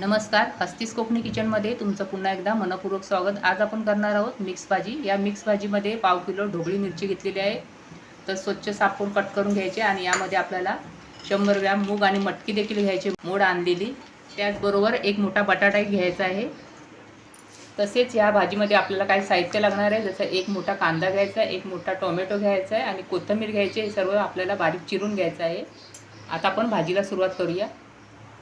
नमस्कार हस्तीस कोकणी किचनमध्ये तुमचं पुन्हा एकदा मनपूर्वक स्वागत. आज आपण करणार आहोत मिक्स भाजी. या मिक्स भाजीमध्ये पाव किलो ढोबळी मिरची घेतलेली आहे. तर स्वच्छ साफ कट करून घ्यायचे आणि यामध्ये आपल्याला शंभर ग्रॅम मूग आणि मटकी देखील घ्यायची. मोड आणलेली. त्याचबरोबर एक मोठा बटाटाही घ्यायचा आहे. तसेच या भाजीमध्ये आपल्याला काही साहित्य लागणार आहे. जसं एक मोठा कांदा घ्यायचा आहे एक मोठा टोमॅटो घ्यायचा आहे आणि कोथिंबीर घ्यायची हे सर्व आपल्याला बारीक चिरून घ्यायचं आहे. आता आपण भाजीला सुरुवात करूया.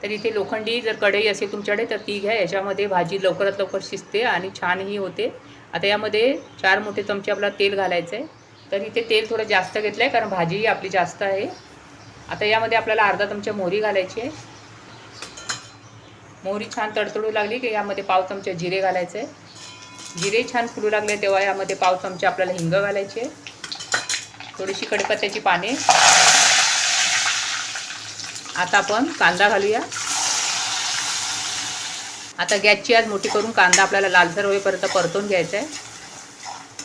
तर इथे लोखंडी जर कढई असेल तुमच्याकडे तर ती घ्या. याच्यामध्ये भाजी लवकरात लवकर शिजते आणि छानही होते. आता यामध्ये चार मोठे चमचे आपला तेल घालायचं आहे तर इथे तेल थोडं जास्त घेतलं आहे कारण भाजीही आपली जास्त आहे. आता यामध्ये आपल्याला अर्धा चमचा मोहरी घालायची आहे. मोहरी छान तडतडू लागली की यामध्ये पाव चमचा जिरे घालायचे जिरे छान फुलू लागले तेव्हा यामध्ये पाव चमचे आपल्याला हिंग घालायचे. थोडीशी कडीपत्त्याची पाने. आता आपण कांदा घालूया. आता गॅसची आज मोठी करून कांदा आपल्याला लालसर होईपर्यंत परतून घ्यायचा आहे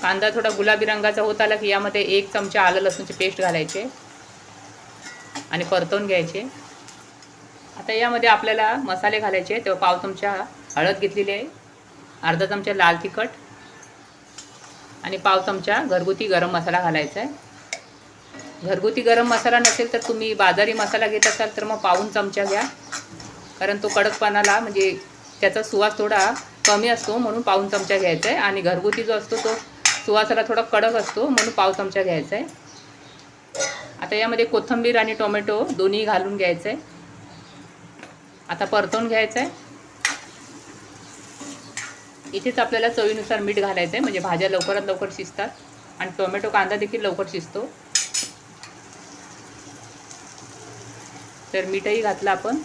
कांदा थोडा गुलाबी रंगाचा होत आला की यामध्ये एक चमचा आलं लसूणची पेस्ट घालायचे. आणि परतवून घ्यायचे. आता यामध्ये आपल्याला मसाले घालायचे तेव्हा पाव चमचा हळद घेतलेली आहे. अर्धा चमचा लाल तिखट. आणि पाव चमचा घरगुती गरम मसाला घालायचा आहे. घरगुती गरम मसाला नसेल तर तुम्ही बाजारी मसाला घेत असाल तर मग पाऊन चमचा घ्या. कारण तो कडकपणाला म्हणजे त्याचा सुवास थोडा कमी असतो म्हणून पाऊन चमचा घ्यायचा आहे आणि घरगुती जो असतो तो सुवासाला थोडा कडक असतो म्हणून पाव चमचा घ्यायचा आहे आता यामध्ये कोथिंबीर आणि टोमॅटो दोन्ही घालून घ्यायचं आहे आता परतवून घ्यायचं आहे इथेच आपल्याला चवीनुसार मीठ घालायचं आहे म्हणजे भाज्या लवकरात लवकर शिजतात. आणि टोमॅटो कांदा देखील लवकर शिजतो. तर मीठही घातलं आपण.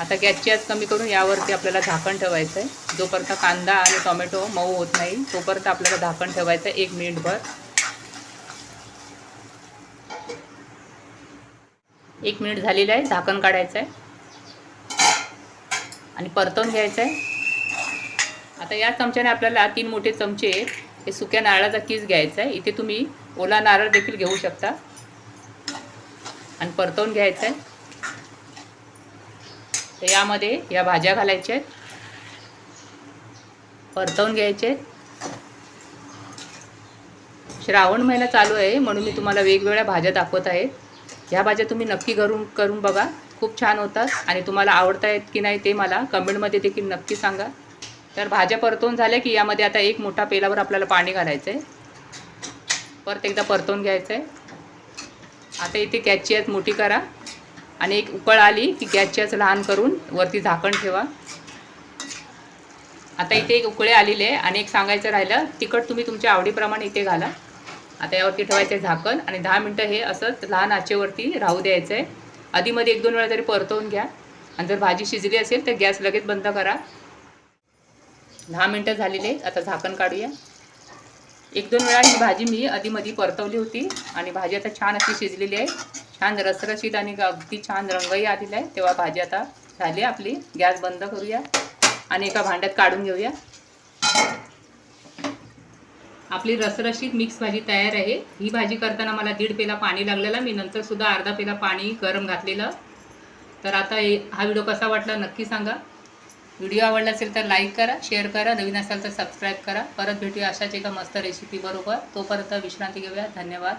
आता गॅसची आज कमी करून यावरती आपल्याला झाकण ठेवायचं आहे जोपर्यंत कांदा आणि टोमॅटो मऊ होत नाही तोपर्यंत आपल्याला झाकण ठेवायचं आहे एक मिनिटभर. एक मिनिट झालेलं आहे झाकण काढायचं आहे आणि परतवून घ्यायचं आहे आता या चमच्याने आपल्याला तीन मोठे चमचे हे सुक्या नारळाचा किस घ्यायचा आहे इथे तुम्ही ओला नारळ देखील घेऊ शकता. आणि परतवून घ्यायचं आहे. तर यामध्ये या भाज्या घालायच्या आहेत. परतवून घ्यायचे आहेत. श्रावण महिना चालू आहे म्हणून मी तुम्हाला वेगवेगळ्या भाज्या दाखवत आहे. ह्या भाज्या तुम्ही नक्की करून करून बघा. खूप छान होतात आणि तुम्हाला आवडतायत आहेत की नाही ते मला कमेंटमध्ये देखील नक्की सांगा. तर भाज्या परतवून झाल्या की यामध्ये आता एक मोठा पेलावर आपल्याला पाणी घालायचं आहे परत एकदा परतवून घ्यायचं आहे आता इथे गॅसची आज मोठी करा. आणि एक उकळ आली की गॅसची लहान करून वरती झाकण ठेवा. आता इथे एक उकळे आलेले आहे आणि एक सांगायचं राहिलं तिखट तुम्ही तुमच्या आवडीप्रमाणे इथे घाला. आता यावरती ठेवायचं आहे झाकण आणि दहा मिनटं हे असंच लहान आचेवरती राहू द्यायचं आहे. आधीमध्ये एक दोन वेळा तरी परतवून घ्या. आणि जर भाजी शिजली असेल तर गॅस लगेच बंद करा. दहा मिनटं झालेले आहेत आता झाकण काढूया. एक दोन वेळा ही भाजी मी आधीमध्ये परतवली होती आणि भाजी आता छान अशी शिजलेली आहे. छान रसरशीत आणि अगदी छान रंगही आलेला आहे. तेव्हा भाजी आता झाली आपली. गॅस बंद करूया आणि एका भांड्यात काढून घेऊया. आपली रसरशीत मिक्स भाजी तयार आहे. ही भाजी करताना मला दीड पेला पाणी लागलेलं. मी नंतर सुद्धा अर्धा पेला पाणी गरम घातलेलं. तर आता हा व्हिडिओ कसा वाटला नक्की सांगा. व्हिडिओ आवडला असेल तर लाईक करा शेअर करा नवीन असाल तर सबस्क्राईब करा. परत भेटूया अशाच एका मस्त रेसिपी बरोबर. तोपर्यंत विश्रांती घेऊया. धन्यवाद.